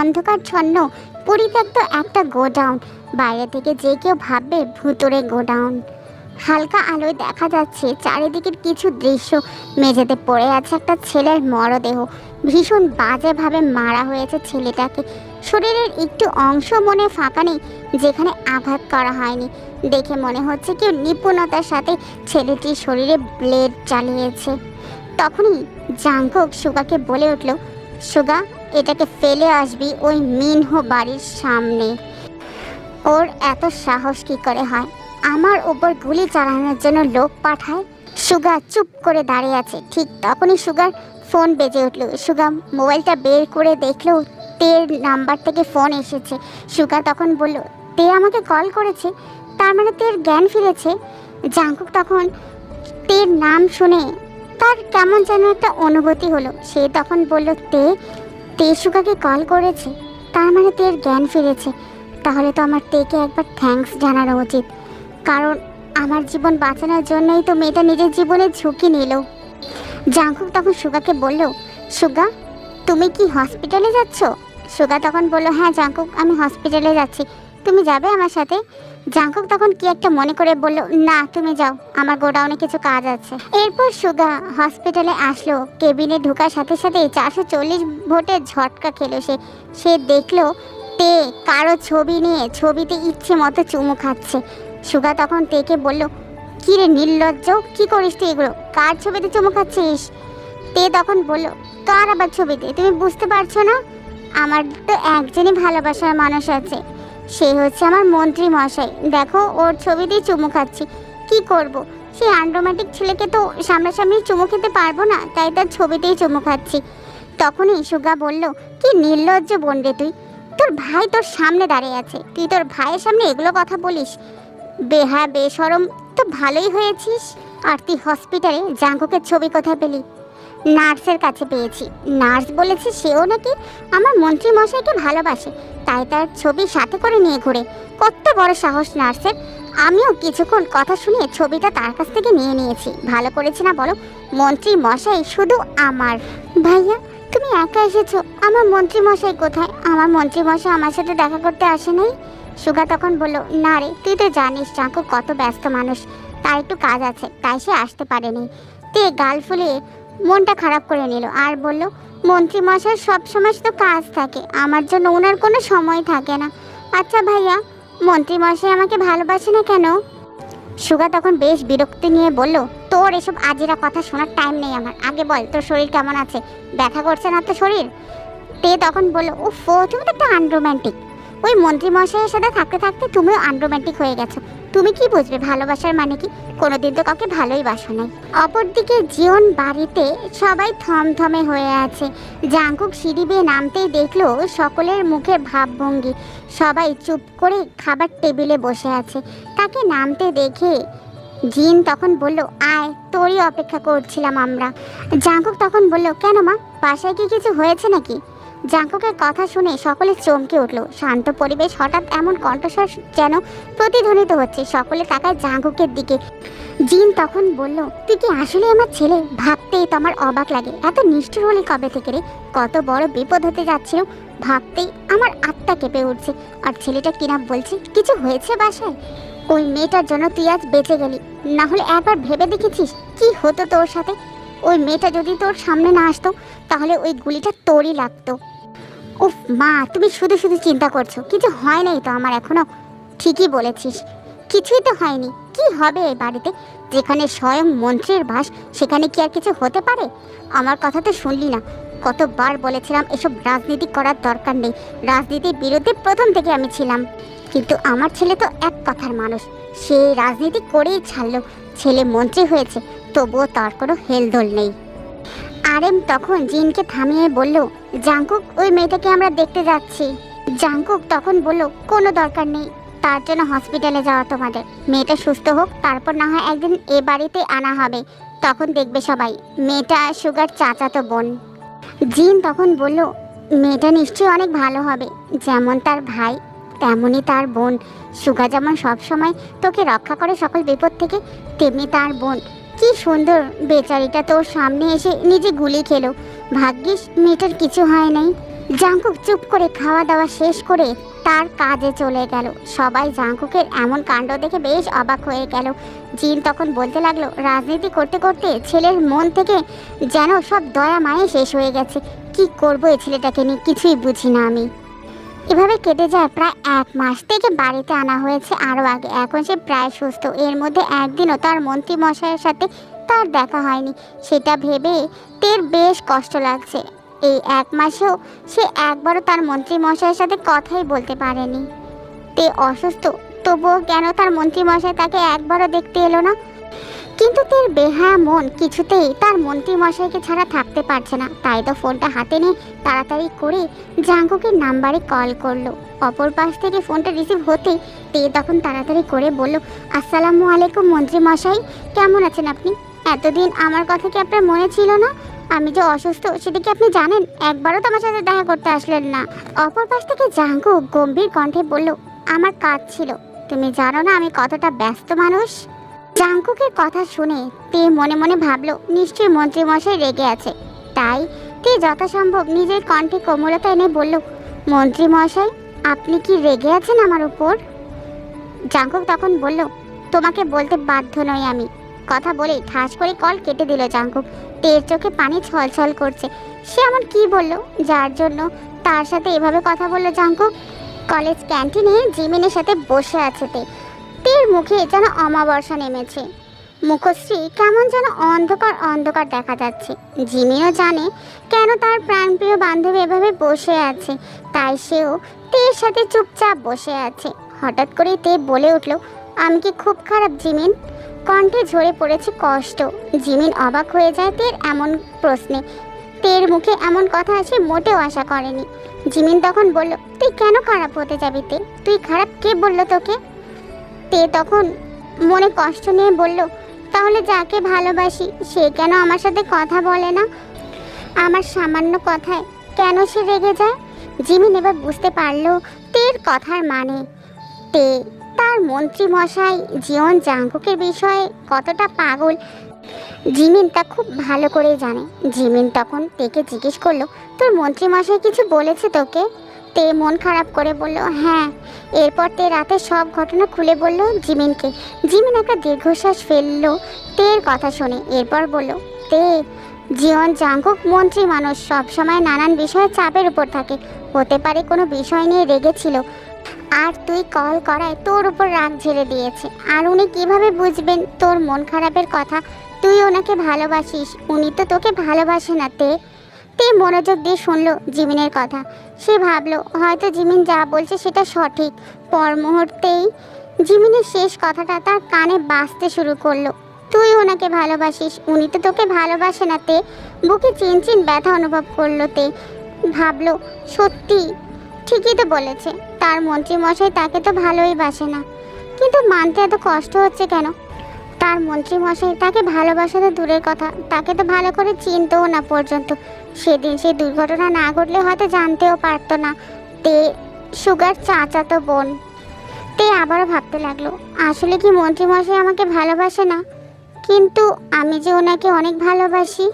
অন্ধকারচ্ছন্ন পরিত্যক্ত একটা গোডাউন। বাইরে থেকে যে কেউ ভাববে ভুতুরে গোডাউন। হালকা আলোয় দেখা যাচ্ছে চারিদিকের কিছু দৃশ্য। মেঝেতে পড়ে আছে একটা ছেলের মরদেহ। ভীষণ বাজেভাবে মারা হয়েছে ছেলেটাকে। শরীরের একটু অংশ মনে ফাঁকা নেই, যেখানে আঘাত করা হয়নি। দেখে মনে হচ্ছে কেউ নিপুণতার সাথে ছেলেটির শরীরে ব্লেড চালিয়েছে। তখনই জাঙ্কক সুগাকে বলে উঠল, সুগা এটাকে ফেলে আসবি ওই মিনহো বাড়ির সামনে। ওর এত সাহস কি করে হয়? আমার উপর গুলি চালানোর জন্য লোক পাঠায়? সুগা চুপ করে দাঁড়িয়ে আছে। ঠিক তখনই সুগার ফোন বেজে উঠল। সুগা, মোবাইলটা বের করে দেখল তের নাম্বার থেকে ফোন এসেছে। সুগা তখন বলল, তে আমাকে কল করেছে। তার মানে তের জ্ঞান ফিরেছে? জাঙ্কুক তখন তের নাম শুনে তার কেমন যেন একটা অনুভূতি হলো। সে তখন বলল, তে তে সুগাকে কল করেছে, তার মানে তের জ্ঞান ফিরেছে। তাহলে তো আমার তেকে একবার থ্যাঙ্কস জানানো উচিত। কারণ আমার জীবন বাঁচানোর জন্যই তো মেয়েটা নিজের জীবনে ঝুঁকি নিল। জাঙ্কুক তখন সুগাকে বলল, সুগা, তুমি কি হসপিটালে যাচ্ছ? সুগা তখন বলল হ্যাঁ জাঙ্কুক আমি হসপিটালে যাচ্ছি। তুমি যাবে আমার সাথে? জাঙ্কুক তখন কি একটা মনে করে বলল, না, তুমি যাও, আমার গোডাউনে কিছু কাজ আছে। এরপর সুগা হসপিটালে আসলো। কেবিনে ঢোকার সাথে সাথে চারশো চল্লিশ ভোটের ঝটকা খেলো সে। সে দেখল, তে, কারও ছবি নিয়ে ছবিতে ইচ্ছে মতো চুমু খাচ্ছে। সুগা তখন তেকে বলল, কি রে নির্লজ্জ, কি করিস তুই এগুলো? কার ছবিতে চুমু খাচ্ছিস? তে তখন বলল, কার আবার ছবিতে? তুমি বুঝতে পারছ না? আমার তো একজনই ভালোবাসার মানুষ আছে। সে হচ্ছে আমার মন্ত্রী মশাই। দেখো, ওর ছবিতেই চুমু খাচ্ছি। কি করব? সেই আনরোমান্টিক ছেলেকে তো সামনাসামনি চুমু খেতে পারব না, তাই তার ছবিতেই চুমু খাচ্ছি। তখনই সুগা বলল, কি নির্লজ্জ বোন রে তুই। তোর ভাই তোর সামনে দাঁড়িয়ে আছে। তুই তোর ভাইয়ের সামনে এগুলো কথা বলিস? বেহা বেসরম তো ভালোই হয়েছিস। আর তুই হসপিটালে জাঙ্কুকের ছবি কোথায় পেলি? নার্সের কাছে পেয়েছি। নার্স বলেছে সেও নাকি আমার মন্ত্রী মশাইকে ভালোবাসে, তাই তার ছবি সাথে করে নিয়ে ঘুরে। কত বড় সাহস নার্সের। আমিও কিছুক্ষণ কথা শুনে ছবিটা তার কাছ থেকে নিয়ে নিয়েছি। ভালো করেছি না বলো মন্ত্রী মশাই শুধু আমার। ভাইয়া, তুমি একা এসেছ, আমার মন্ত্রী মশাই কোথায়? আমার মন্ত্রী মশাই আমার সাথে দেখা করতে আসে নাই? সুগা তখন বলল, না রে, তুই তো জানিস চাকু কত ব্যস্ত মানুষ, তার একটু কাজ আছে, তাই সে আসতে পারেনি। তে গাল ফুলিয়ে মনটা খারাপ করে নিল আর বলল মন্ত্রী মশাই সব সময় তো কাজ থাকে। আমার জন্য ওনার কোনো সময় থাকে না। আচ্ছা ভাইয়া মন্ত্রী মশাই আমাকে ভালোবাসে না কেন? সুগা তখন বেশ বিরক্তি নিয়ে বলল, তোর এসব আজিরা কথা শোনার টাইম নেই আমার। আগে বল, তোর শরীর কেমন আছে? ব্যথা করছে না তো শরীর? তে তখন বলল ও ফো তুমি তো একটা আনরোম্যান্টিক ওই মন্ত্রী মশাইয়ের সাথে থাকতে থাকতে তুমিও আনরোম্যান্টিক হয়ে গেছো। তুমি কি বুঝবে? ভালোবাসার মানে কি? কোনোদিন তো কাউকে ভালোই বাসো নাই। অপরদিকে জিওন বাড়িতে সবাই থমথমে হয়ে আছে। জাঙ্কুক সিঁড়ি বেয়ে নামতেই দেখল সকলের মুখে ভাবভঙ্গি। সবাই চুপ করে খাবার টেবিলে বসে আছে। তাকে নামতে দেখে জিন তখন বলল, আয়, তোরই অপেক্ষা করছিলাম আমরা। জাঙ্কুক তখন বলল, কেন মা? বাসায় কি কিছু হয়েছে নাকি? জাঙ্কুকের কথা শুনে সকলে চমকে উঠল। শান্ত পরিবেশ হঠাৎ এমন কণ্ঠস্বর যেন প্রতিধ্বনিত হচ্ছে সকলে তাকায় জাঙ্কুকের দিকে। জিন তখন বলল, তুই কি আসলে আমার ছেলে? ভাবতেই তো আমার অবাক লাগে। এত নিষ্ঠুর হলি কবে থেকে রে? কত বড় বিপদ হতে যাচ্ছিল ভাবতেই আমার আত্মা কেঁপে উঠছে। আর ছেলেটা কিনা বলছে, কিছু হয়েছে বাসায়? ওই মেয়েটার জন্য তুই আজ বেঁচে গেলি। না হলে একবার ভেবে দেখেছিস কি হতো তোর সাথে? ওই মেয়েটা যদি তোর সামনে না আসতো, তাহলে ওই গুলিটা তোরই লাগতো। উফ, মা, তুমি শুধু শুধু চিন্তা করছ। কিছু হয় নাই তো আমার এখনও? ঠিকই বলেছিস। কিছুই তো হয়নি। কি হবে এই বাড়িতে? যেখানে স্বয়ং মন্ত্রীর বাস, সেখানে কি আর কিছু হতে পারে? আমার কথা তো শুনলি না। কতবার বলেছিলাম এসব রাজনীতি করার দরকার নেই। রাজনীতির বিরুদ্ধে প্রথম থেকে আমি ছিলাম। কিন্তু আমার ছেলে তো এক কথার মানুষ। সে রাজনীতি করেই ছাড়লো। ছেলে মন্ত্রী হয়েছে, তবুও তার কোনো হেলদোল নেই। আরেম তখন জিনকে থামিয়ে বলল জাঙ্কুক ওই মেয়েটাকে আমরা দেখতে যাচ্ছি। জাঙ্কুক তখন বলল, কোনো দরকার নেই, তার জন্য হসপিটালে যাওয়া তোমাদের। মেয়েটা সুস্থ হোক, তারপর না হয় একদিন এ বাড়িতে আনা হবে। তখন দেখবে সবাই, মেয়েটা সুগার চাচাতো বোন। জিন তখন বলল, মেয়েটা নিশ্চয়ই অনেক ভালো হবে, যেমন তার ভাই তেমনই তার বোন। সুগা যেমন সবসময় তোকে রক্ষা করে সকল বিপদ থেকে, তেমনি তার বোন। কি সুন্দর। বেচারিটা তোর সামনে এসে নিজে গুলি খেলো। ভাগ্যিস মেয়েটার কিছু হয় নাই। জাঙ্কুক চুপ করে খাওয়া দাওয়া শেষ করে তার কাজে চলে গেল। সবাই জাঙ্কুকের এমন কাণ্ড দেখে বেশ অবাক হয়ে গেল। জিন তখন বলতে লাগল, রাজনীতি করতে করতে ছেলের মন থেকে যেন সব দয়া মায়ে শেষ হয়ে গেছে। কি করব এই ছেলেটাকে নিয়ে কিছুই বুঝি না আমি। এভাবে কেটে যায় প্রায় এক মাস থেকে বাড়িতে আনা হয়েছে আরও আগে। এখন সে প্রায় সুস্থ। এর মধ্যে একদিনও তার মন্ত্রী মশাইয়ের সাথে তার দেখা হয়নি। সেটা ভেবে তের বেশ কষ্ট লাগছে। এই এক মাসেও সে একবারও তার মন্ত্রী মশাইয়ের সাথে কথাই বলতে পারেনি। তে অসুস্থ, তবুও কেন তার মন্ত্রী মশাই তাকে একবারও দেখতে এলো না? কিন্তু তার বেহায়া মন কিছুতেই তার মন্ত্রী মশাইকে ছাড়া থাকতে পারছে না। তাই তো ফোনটা হাতে নিয়ে তাড়াতাড়ি করে জাঙ্কুকের নাম্বারে কল করল। অপর পাশ থেকে ফোনটা রিসিভ হতেই তে তখন তাড়াতাড়ি করে বলল, আসসালামু আলাইকুম মন্ত্রী মশাই কেমন আছেন আপনি? এতদিন আমার কথা কি আপনার মনে ছিল না? আমি যে অসুস্থ, সেটা কি আপনি জানেন? একবারও তো আমার সাথে দেখা করতে আসলেন না। অপর পাশ থেকে জাঙ্কু গম্ভীর কণ্ঠে বলল, আমার কাজ ছিল। তুমি জানো না আমি কতটা ব্যস্ত মানুষ? জাঙ্কুকের কথা শুনে তে মনে মনে ভাবলো, নিশ্চয়ই মন্ত্রী মশাই রেগে আছে। তাই তে যথাসম্ভব নিজের কণ্ঠে কোমলতা এনে বলল মন্ত্রী মশাই আপনি কি রেগে আছেন আমার উপর? জাঙ্কুক তখন বলল, তোমাকে বলতে বাধ্য নই আমি। কথা বলে ঠাস করে কল কেটে দিল জাঙ্কুক। তের চোখে পানি ছলছল করছে। সে এমন কি বলল, যার জন্য তার সাথে এভাবে কথা বলল জাঙ্কুক? কলেজ ক্যান্টিনে জিমিনের সাথে বসে আছে তে। তের মুখে যেন অমাবর্ষা নেমেছে। মুখশ্রী কেমন যেন অন্ধকার অন্ধকার দেখা যাচ্ছে। জিমিও জানে কেন তার প্রাণপ্রিয় বান্ধবী এভাবে বসে আছে, তাই সেও তের সাথে চুপচাপ বসে আছে। হঠাৎ করে তে বলে উঠল, আমি কি খুব খারাপ, জিমিন? কণ্ঠে ঝরে পড়েছে কষ্ট। জিমিন অবাক হয়ে যায় তের এমন প্রশ্নে। তের মুখে এমন কথা সে মোটেও আশা করেনি। জিমিন তখন বলল, তুই কেন খারাপ হতে যাবি তে? তুই খারাপ কে বলল তোকে? তে তখন মনে কষ্ট নিয়ে বলল, তাহলে যাকে ভালোবাসি, সে কেন আমার সাথে কথা বলে না? আমার সামান্য কথায় কেন সে রেগে যায়? জিমিন এবার বুঝতে পারল, তের কথার মানে। তে, তার মন্ত্রী মশাই জীবন জাঙ্কুকের বিষয়ে কতটা পাগল, জিমিন তা খুব ভালো করে জানে। জিমিন তখন তেকে জিজ্ঞেস করল, তোর মন্ত্রী মশাই কিছু বলেছে তোকে? তে মন খারাপ করে বলল হ্যাঁ। এরপর তে রাতে সব ঘটনা খুলে বলল জিমিনকে। জিমিন একটা দীর্ঘশ্বাস ফেলল তের কথা শুনে। এরপর বলল, তে জীবন জাঙ্কুক, মন্ত্রী মানুষ সবসময় নানান বিষয়ে চাপের উপর থাকে। হতে পারে কোনো বিষয় নিয়ে রেগেছিল আর তুই কল করায় তোর উপর রাগ ঝেড়ে দিয়েছে। আর উনি কীভাবে বুঝবেন তোর মন খারাপের কথা? তুই ওনাকে ভালোবাসিস। উনি তো তোকে ভালোবাসে না, তে। তে মনোযোগ দিয়ে শুনলো জিমিনের কথা। সে ভাবলো, হয়তো জিমিন যা বলছে সেটা সঠিক। পর মুহূর্তেই জিমিনের শেষ কথাটা তার কানে বাঁচতে শুরু করল। তুই ওনাকে ভালোবাসিস, উনি তো তোকে ভালোবাসে না তে। বুকে চিনচিন ব্যথা অনুভব করল তে। ভাবলো, সত্যি, ঠিকই তো বলেছে। তার মন্ত্রী মশাই তাকে তো ভালোই বাসে না। কিন্তু মানতে এত কষ্ট হচ্ছে কেন? তার মন্ত্রীমশাই তাকে ভালোবাসা তো দূরের কথা, তাকে তো ভালো করে চিনতেও না পর্যন্ত। সেদিন সেই দুর্ঘটনা না ঘটলে হয়তো জানতেও পারতো না। তে, সুগার চাচাতো বোন। তে আবারও ভাবতে লাগল, আসলে কি মন্ত্রীমশাই আমাকে ভালোবাসে না? কিন্তু আমি যে ওনাকে অনেক ভালোবাসি।